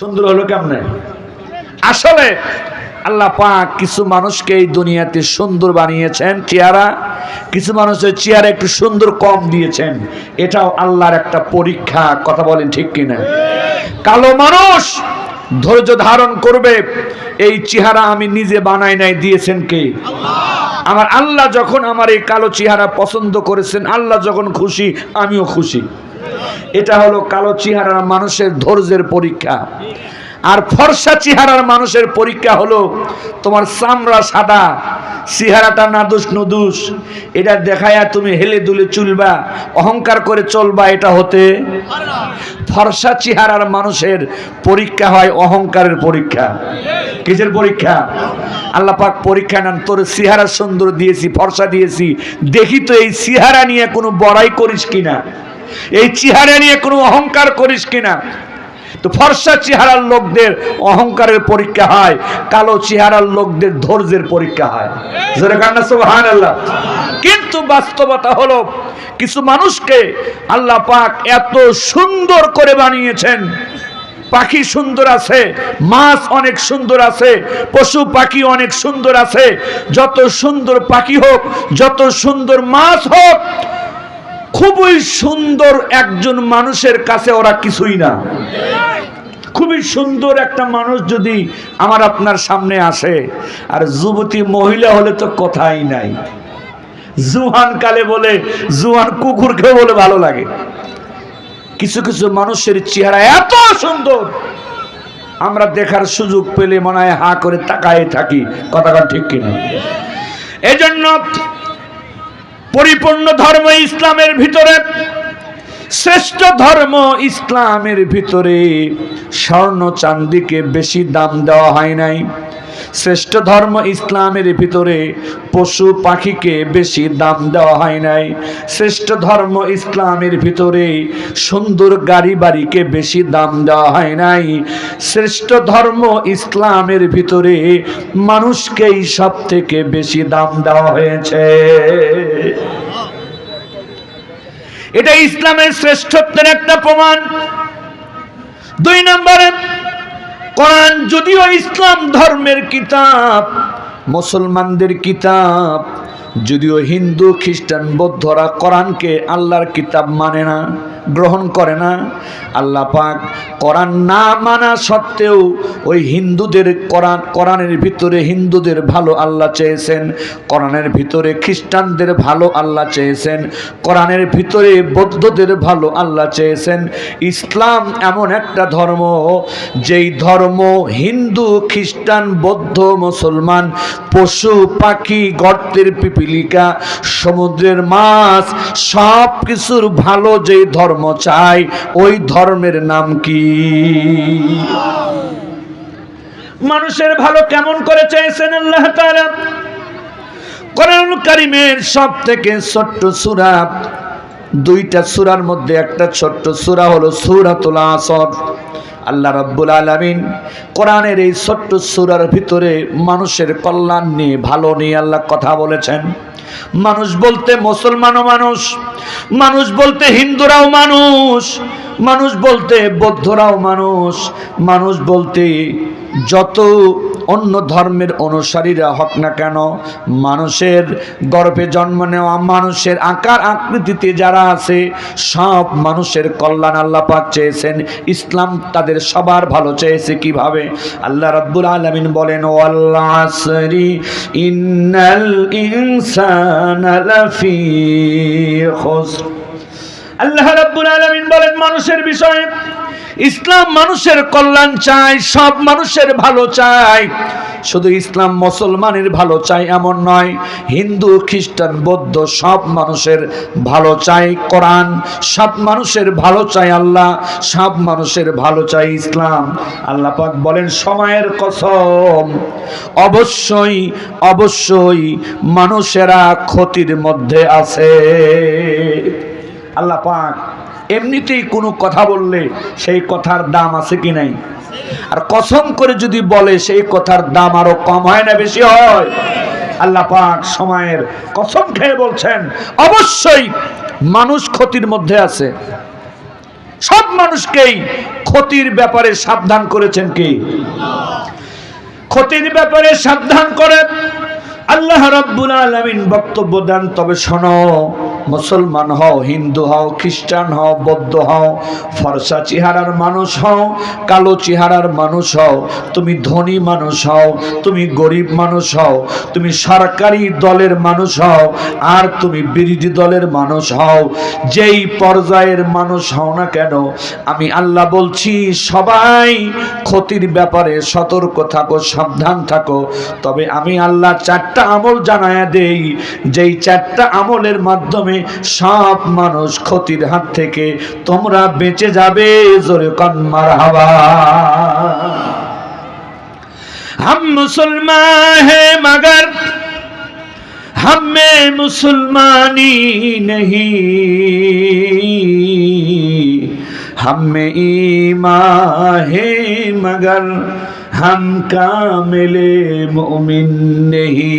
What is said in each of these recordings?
সুন্দর হলো কেমনে? আসলে আল্লাহ পাক কিছু মানুষকে এই দুনিয়াতে সুন্দর বানিয়েছেন, চেহারা। কিছু মানুষের চেহারা একটু সুন্দর কম দিয়েছেন। এটাও আল্লাহর একটা পরীক্ষা, কথা বলেন ঠিক কিনা? কালো মানুষ ধৈর্য ধারণ করবে, এই চেহারা আমি নিজে বানাই নাই, দিয়েছেন কে? আমার আল্লাহ যখন আমার এই কালো চেহারা পছন্দ করেছেন, আল্লাহ যখন খুশি, আমিও খুশি। এটা হলো কালো চেহারার মানুষের ধৈর্যের পরীক্ষা। আর ফর্সা চেহারার মানুষের পরীক্ষা হলো তোমার চামড়া সাদা, চেহারাটা নাদুস নুদুস। এটা দেখায়া তুমি হেলে দুলে চুলবা, অহংকার করে চলবা, এটা হতে ফর্সা চেহারার মানুষের পরীক্ষা হয় অহংকারের পরীক্ষা। কিসের পরীক্ষা? আল্লাহ পাক পরীক্ষা নেন, তোর চেহারা সুন্দর দিয়েছি, ফর্সা দিয়েছি। দেখি তো এই চেহারা নিয়ে কোনো বড়াই করিস কিনা? এই চেহারা নিয়ে কোনো অহংকার করিস কিনা? তো ফর্সা চেহারার লোকদের অহংকারের পরীক্ষা হয়, কালো চেহারার লোকদের ধৈর্যের পরীক্ষা হয়। কিন্তু বাস্তবতা হলো, কিছু মানুষকে আল্লাহ পাক এত সুন্দর করে বানিয়েছেন। পাখি সুন্দর আছে, মাছ অনেক সুন্দর আছে, পশু পাখি অনেক সুন্দর আছে। যত সুন্দর পাখি হোক, যত সুন্দর মাছ হোক খুবই সুন্দর একজন মানুষের কাছে ওরা কিছুই না। খুবই সুন্দর একটা মানুষ যদি আমার আপনার সামনে আসে, আর যুবতী মহিলা হলে তো কথাই নাই। জুহান কালে বলে, জুহান কুকুরকে বলে ভালো লাগে। কিছু কিছু মানুষের চেহারা এত সুন্দর, আমরা দেখার সুযোগ পেলে মনে হয় হা করে তাকায় থাকি কথাটা ঠিক কিনা। এই জন্য পরিপূর্ণ ধর্ম ইসলামের ভিতরে, শ্রেষ্ঠ ধর্ম ইসলামের ভিতরে স্বর্ণ চান্দিকে বেশি দাম দেওয়া হয় নাই। শ্রেষ্ঠ ধর্ম ইসলামের ভিতরে পশু পাখিকে বেশি দাম দেওয়া হয় নাই। শ্রেষ্ঠ ধর্ম ইসলামের ভিতরে সুন্দর গাড়ি বাড়িকে বেশি দাম দেওয়া হয় নাই। শ্রেষ্ঠ ধর্ম ইসলামের ভিতরে মানুষকেই সব থেকে বেশি দাম দেওয়া হয়েছে। এটা ইসলামের শ্রেষ্ঠত্বের একটা প্রমাণ। দুই নম্বরে কোরআন যদিও ইসলাম ধর্মের কিতাব, মুসলমানদের কিতাব, যদিও হিন্দু, খ্রিস্টান, বৌদ্ধরা কোরআনকে আল্লাহর কিতাব মানে না। গ্রহণ করে না। আল্লাহ পাক কোরআন না মানা সত্ত্বেও ওই হিন্দুদের কোরআন, কোরআনের ভিতরে হিন্দুদের ভালো আল্লাহ চেয়েছেন, কোরআনের ভিতরে খ্রিস্টানদের ভালো আল্লাহ চেয়েছেন, কোরআনের ভিতরে বৌদ্ধদের ভালো আল্লাহ চেয়েছেন। ইসলাম এমন একটা ধর্ম, যেই ধর্ম হিন্দু, খ্রিস্টান, বৌদ্ধ, মুসলমান, পশু, পাখি, গর্তের পিপিলিকা, সমুদ্রের মাছ সব কিছুর ভালো যেই ধর্ম চাই, ওই ধর্মের নাম কি? মানুষের ভালো কেমন করে চেয়েছেন আল্লাহ তাআলা? কোরআন কারিমের সব থেকে ছোট্ট সূরা, দুইটা সূরার মধ্যে একটা ছোট্ট সূরা হলো সূরাতুল আসর। আল্লাহ রাব্বুল আলামিন কোরআনের এই ছোট্ট সূরার ভিতরে মানুষের কল্যাণ নিয়ে, ভালো নিয়ে আল্লাহ কথা বলেছেন। মানুষ বলতে মুসলমানও মানুষ। মানুষ বলতে হিন্দুরাও মানুষ মানুষ বলতে বৌদ্ধরাও মানুষ মানুষ বলতে যত অন্য ধর্মের অনুসারীরা হক না কেন, মানুষের গর্ভে জন্ম নেওয়া, মানুষের আকার আকৃতিতে যারা আছে, সব মানুষের কল্যাণ আল্লাহ পাক চেয়েছেন। ইসলাম তাদের সবার ভালো চেয়েছে কীভাবে? আল্লাহ রাব্বুল আলামিন বলেন ওয়াল্লাহ ইনসানা খুসর আল্লাহ রাব্বুল আলামিন বলেন মানুষের বিষয়ে ইসলাম মানুষের কল্যাণ চায় সব মানুষের ভালো চায় শুধু ইসলাম মুসলমানের ভালো চায় এমন নয়, হিন্দু, খ্রিস্টান, বৌদ্ধ, সব মানুষের ভালো চাই কোরআন, সব মানুষের ভালো চাই আল্লাহ, সব মানুষের ভালো চাই ইসলাম। আল্লাহ পাক বলেন, সময়ের কসম, অবশ্যই অবশ্যই মানুষেরা ক্ষতির মধ্যে আছে। আল্লাহ পাক এমনিতেই কোনো কথা বললে সেই কথার দাম আছে কি নাই? আর কসম করে যদি বলে সেই কথার দাম আরও কম হয় না বেশি হয়? আল্লাহ পাক সময়ের কসম খেয়ে বলছেন, অবশ্যই মানুষ ক্ষতির মধ্যে আছে। সব মানুষকেই ক্ষতির ব্যাপারে সাবধান করেছেন কি? ক্ষতির ব্যাপারে সাবধান করেন। আল্লাহ রাব্বুল আলামিন বক্তব্য দেন, তবে শোনো মুসলমান হও, হিন্দু হও, খ্রিস্টান হও, বৌদ্ধ হও, ফর্সা চেহারার মানুষ হও, কালো চেহারার মানুষ হও, তুমি ধনী মানুষ হও, তুমি গরিব মানুষ হও, তুমি সরকারি দলের মানুষ হও, আর তুমি বিরোধী দলের মানুষ হও। যেই পর্যায়ের মানুষ হও না কেন, আমি আল্লাহ বলছি, সবাই ক্ষতির ব্যাপারে সতর্ক থাকো, সাবধান থাকো। তবে আমি আল্লাহ চারটা আমল জানায়া দেই, যেই চারটা আমলের মাধ্যমে সব মানুষ ক্ষতির হাত থেকে তোমরা বেঁচে যাবে জোরে কন্মার হাওয়া हम मुसलमान हैं मगर हम में मुसलमानी नहीं हम में ईमान है मगर हम কামিলে মুমিন নেহি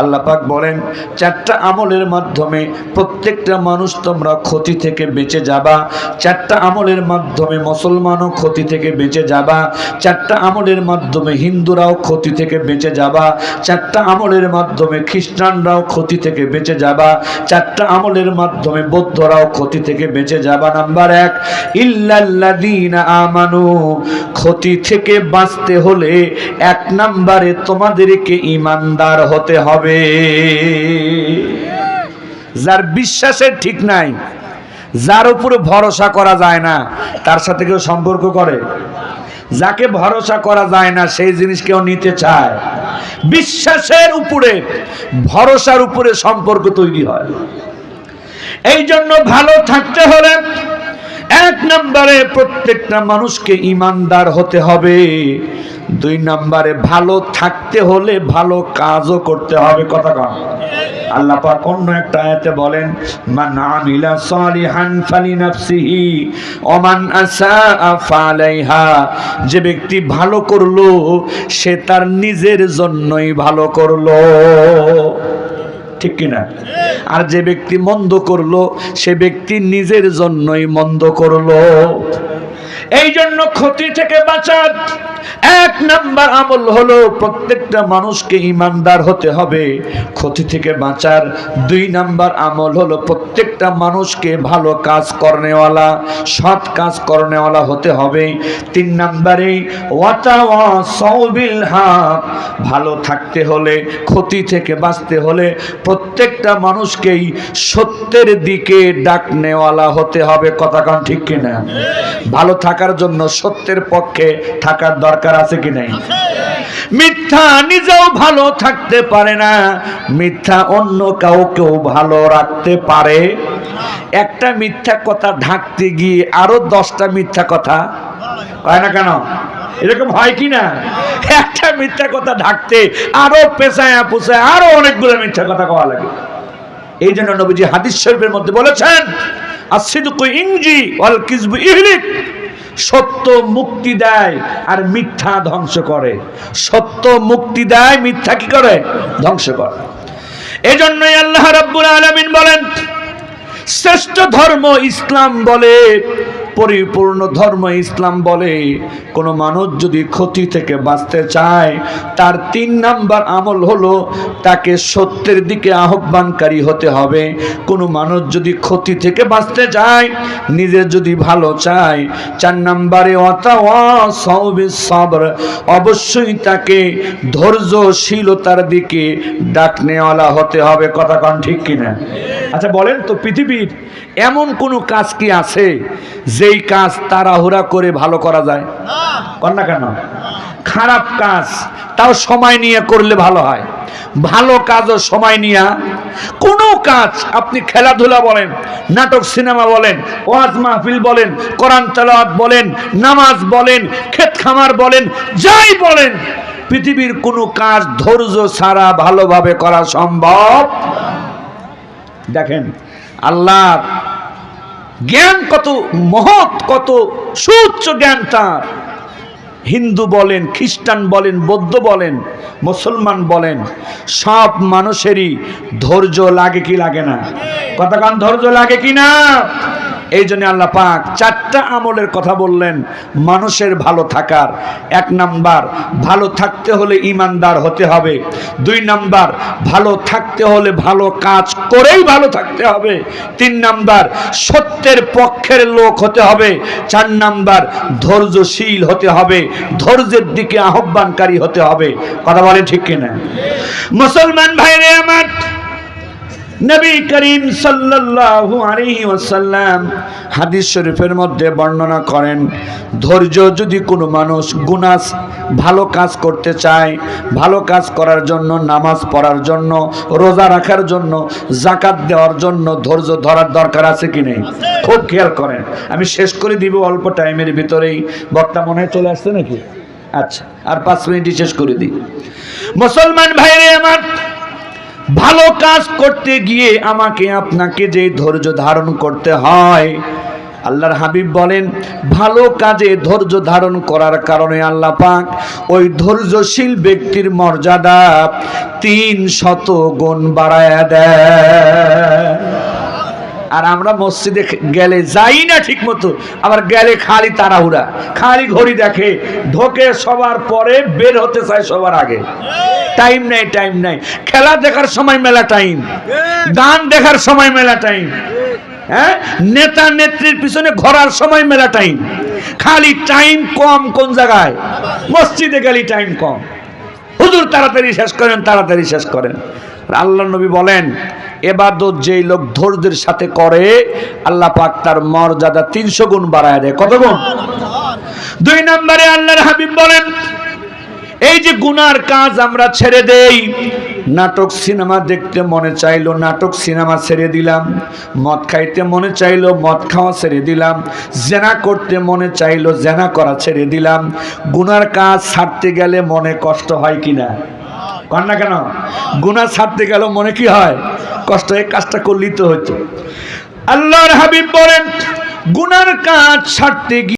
আল্লাহ পাক বলেন, চারটা আমলের মাধ্যমে প্রত্যেকটা মানুষ তোমরা ক্ষতি থেকে বেঁচে যাবা, চারটা আমলের মাধ্যমে মুসলমানও ক্ষতি থেকে বেঁচে যাবা, চারটা আমলের মাধ্যমে হিন্দুরাও ক্ষতি থেকে বেঁচে যাবা, চারটা আমলের মাধ্যমে খ্রিস্টানরাও ক্ষতি থেকে বেঁচে যাবা, চারটা আমলের মাধ্যমে বৌদ্ধরাও ক্ষতি থেকে বেঁচে যাবা। নাম্বার এক আমানু, ক্ষতি থেকে বাঁচতে হলে এক নাম্বারে তোমাদেরকে ইমানদার হতে হবে। যার বিশ্বাসের ঠিক নাই, যার উপরে ভরসা করা যায় না, তার সাথে কেউ সম্পর্ক করে। যাকে ভরসা করা যায় না, সেই জিনিস কেউ নিতে চায়। বিশ্বাসের উপরে, ভরসার উপরে সম্পর্ক তৈরি হয়। এই জন্য ভালো থাকতে হলে এক নম্বরে প্রত্যেকটা মানুষকে ইমানদার হতে হবে। দুই নম্বরে ভালো থাকতে হলে ভালো কাজও করতে হবে, কথা কন। আল্লাহ পাক অন্য একটা আয়াতে বলেন, মান আমিলা সালিহান ফালিনাফসিহি ওয়া মান আসাআ ফালাইহা। যে ব্যক্তি ভালো করল, সে তার নিজের জন্যই ভালো করল। ঠিক কিনা? আর যে ব্যক্তি মন্দ করল সে ব্যক্তি নিজের জন্যই মন্দ করল। এই জন্য ক্ষতি থেকে বাঁচার এক নাম্বার আমল হলো প্রত্যেকটা মানুষকে ইমানদার হতে হবে। ক্ষতি থেকে বাঁচার দুই নাম্বার আমল হলো প্রত্যেকটা মানুষকে ভালো কাজ করনেওয়ালা, সৎ কাজ করনেওয়ালা হতে হবে। তিন নাম্বারে ভালো থাকতে হলে, ক্ষতি থেকে বাঁচতে হলে প্রত্যেকটা মানুষকেই সত্যের দিকে ডাকনেওয়ালা হতে হবে। কথা কান ঠিক কিনা? ভালো থাকার জন্য সত্যের পক্ষে থাকার দরকার আছে কি নাই? মিথ্যা নিজেও ভালো থাকতে পারে না, মিথ্যা অন্য কাউকেও ভালো রাখতে পারে। একটা মিথ্যা কথা ঢাকতে গিয়ে আরও দশটা মিথ্যা কথা, হয় না কেন? এরকম হয় কি না? একটা মিথ্যা কথা ঢাকতে আরও পেশায় পোষায় আরও অনেকগুলো মিথ্যা কথা কওয়া লাগে। এই জন্য নবীজি হাদিস শরীফের মধ্যে বলেছেন আসিদুকু ইংজি ওয়াল কিসবু ইহলিক। সত্য মুক্তি দেয় আর মিথ্যা ধ্বংস করে। সত্য মুক্তি দেয়, মিথ্যা কি করে? ধ্বংস করে। এজন্যই আল্লাহ রাব্বুল আলামিন বলেন, শ্রেষ্ঠ ধর্ম ইসলাম বলে পরিপূর্ণ ধর্ম ইসলাম বলে, কোনো মানুষ যদি ক্ষতি থেকে বাঁচতে চায়, তার তিন নাম্বার আমল হলো তাকে সত্যের দিকে আহ্বানকারী হতে হবে। কোনো মানুষ যদি ক্ষতি থেকে বাঁচতে চায়, নিজে যদি ভালো চায়, চার নাম্বারে সবর, অবশ্যই তাকে ধৈর্যশীলতার দিকে ডাকনেওয়ালা হতে হবে। কথা কন ঠিক কিনা? আচ্ছা বলেন তো, পৃথিবীর এমন কোনো কাজ কি আছে যেই কাজ তাড়াহুড়া করে ভালো করা যায়। না কেন? খারাপ কাজ, তাও সময় নিয়ে করলে ভালো হয়। ভালো কাজও সময় নিয়ে কোনো কাজ আপনি খেলাধুলা বলেন, নাটক, সিনেমা বলেন, ওয়াজ মাহফিল বলেন, কোরআন তেলাওয়াত বলেন, নামাজ বলেন, ক্ষেত খামার বলেন, যাই বলেন, পৃথিবীর কোনো কাজ ধৈর্য ছাড়া ভালোভাবে করা সম্ভব। দেখেন, আল্লাহ জ্ঞান কত, মহৎ কত সুচ্চ জ্ঞান তার। হিন্দু বলেন, খ্রিস্টান বলেন, বৌদ্ধ বলেন, মুসলমান বলেন, সব মানুষেরই ধৈর্য লাগে কি লাগে না? কতক্ষণ ধৈর্য লাগে কি না? এই জন্য আল্লাহ পাক চারটা আমলের কথা বললেন, মানুষের ভালো থাকার। এক নাম্বার, ভালো থাকতে হলে ইমানদার হতে হবে। দুই নাম্বার, ভালো থাকতে হলে ভালো কাজ করেই ভালো থাকতে হবে। তিন নাম্বার, সত্যের পক্ষের লোক হতে হবে। চার নাম্বার, ধৈর্যশীল হতে হবে। ধৈর্যের দিকে আহ্বানকারী হতে হবে। কথা বলে ঠিক কিনা? মুসলমান ভাইরে আমার নবী করিম সাল্লাল্লাহু আলাইহি ওয়াসাল্লাম হাদিস শরীফের মধ্যে বর্ণনা করেন, ধৈর্য যদি কোনো মানুষ গুনাস ভালো কাজ করতে চায়, ভালো কাজ করার জন্য, নামাজ পড়ার জন্য, রোজা রাখার জন্য জাকাত দেওয়ার জন্য ধৈর্য ধরার দরকার আছে কি নেই? খুব খেয়াল করেন। আমি শেষ করে দিব অল্প টাইমের ভিতরেই। বক্তা মনে চলে আসছে নাকি? আচ্ছা আর পাঁচ মিনিটই শেষ করে দিই। মুসলমান ভাইরে আমার ভালো কাজ করতে গিয়ে আমাকে আপনাকে যে ধৈর্য ধারণ করতে হয়, আল্লাহর হাবিব বলেন, ভালো কাজে ধৈর্য ধারণ করার কারণে আল্লাহ পাক ওই ধৈর্যশীল ব্যক্তির মর্যাদা তিন শত গুণ বাড়ায় দেয় আর আমরা মসজিদে গেলে যাই না ঠিক মতো আবার গেলে খালি তাড়াহুড়া। খালি ঘড়ি দেখে, ঢোকে সবার পরে বের হতে চায় সবার আগে। টাইম নেই টাইম নেই। খেলা দেখার সময় মেলা টাইম গান দেখার সময় মেলা টাইম হ্যাঁ? নেতা নেত্রীর পিছনে ঘোরার সময় মেলা টাইম খালি টাইম কম কোন জায়গায়? মসজিদে গেলে টাইম কম। হুজুর তাড়াতাড়ি শেষ করেন, তাড়াতাড়ি শেষ করেন। আল্লাহ নবী বলেন এবাদত যেই লোক ধৈর্যের সাথে করে, আল্লাহ পাক তার মর্যাদা তিনশো গুণ বাড়ায় দেয়। কত গুণ? দুই নম্বরে আল্লাহর হাবিব বলেন, এই যে গুনার কাজ আমরা ছেড়ে দেই, নাটক সিনেমা দেখতে মনে চাইলো, নাটক সিনেমা ছেড়ে দিলাম, মদ খাইতে মনে চাইলো, মদ খাওয়া ছেড়ে দিলাম, জেনা করতে মনে চাইলো, জেনা করা ছেড়ে দিলাম, গুনার কাজ ছাড়তে গেলে মনে কষ্ট হয় কিনা? কর না কেন? গুনা ছাড়তে গেল মনে কি হয়? কষ্ট এই কাজটা করলেই তো হতো আল্লাহর হাবিব বলেন, গুনার কাজ ছাড়তে গিয়ে